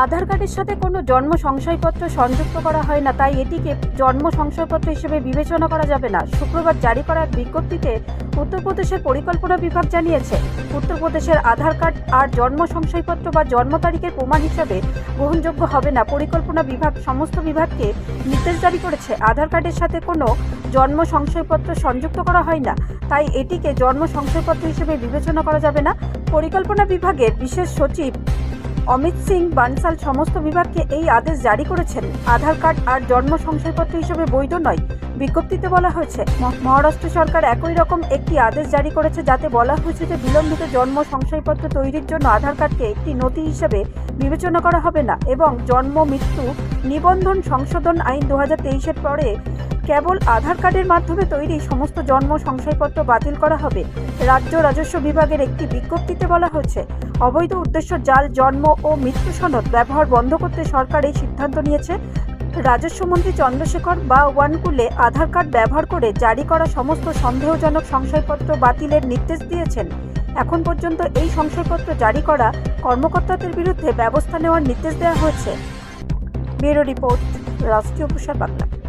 আধার কার্ডের সাথে কোনো জন্ম সংশয়পত্র সংযুক্ত করা হয় না, তাই এটিকে জন্ম সংশয়পত্র হিসেবে বিবেচনা করা যাবে না। শুক্রবার জারি করা এক বিজ্ঞপ্তিতে উত্তরপ্রদেশের পরিকল্পনা বিভাগ জানিয়েছে, উত্তরপ্রদেশের আধার কার্ড আর জন্ম সংশয়পত্র বা জন্ম তারিখের প্রমাণ হিসাবে গ্রহণযোগ্য হবে না। পরিকল্পনা বিভাগ, সমস্ত বিভাগকে নির্দেশ জারি করেছে, আধার কার্ডের সাথে কোনো জন্ম সংশয়পত্র সংযুক্ত করা হয় না, তাই এটিকে জন্ম সংশয়পত্র হিসেবে বিবেচনা করা যাবে না। পরিকল্পনা বিভাগের বিশেষ সচিব অমিত সিং বানসাল সমস্ত বিভাগকে এই আদেশ জারি করেছেন। আধার কার্ড আর জন্ম সংশয়পত্র হিসেবে বৈধ নয়, বিজ্ঞপ্তিতে বলা হয়েছে। মহারাষ্ট্র সরকার একই রকম একটি আদেশ জারি করেছে যাতে বলা হয়েছে যে বিলম্বিত জন্ম সংশয়পত্র তৈরির জন্য আধার কার্ডকে একটি নথি হিসেবে বিবেচনা করা হবে না এবং জন্ম, মৃত্যু, নিবন্ধন, সংশোধন আইন দু হাজার তেইশের পরে কেবল আধার কার্ডের মাধ্যমে তৈরি সমস্ত জন্ম সংশয়পত্র বাতিল করা হবে। রাজ্য রাজস্ব বিভাগের একটি বিজ্ঞপ্তিতে বলা হয়েছে, অবৈধ উদ্দেশ্য জাল, জন্ম ও মৃত্যু সনদ ব্যবহার বন্ধ করতে সরকার এই সিদ্ধান্ত নিয়েছে। রাজস্ব মন্ত্রী চন্দ্রশেখর বা ওয়ানকুলে আধার কার্ড ব্যবহার করে জারি করা সমস্ত সন্দেহজনক সংশয়পত্র বাতিলের নির্দেশ দিয়েছেন। এখন পর্যন্ত এই সংশয়পত্র জারি করা কর্মকর্তাদের বিরুদ্ধে ব্যবস্থা নেওয়ার নির্দেশ দেওয়া হয়েছে। ব্যুরো রিপোর্ট, রাষ্ট্রীয় প্রসার বাংলা।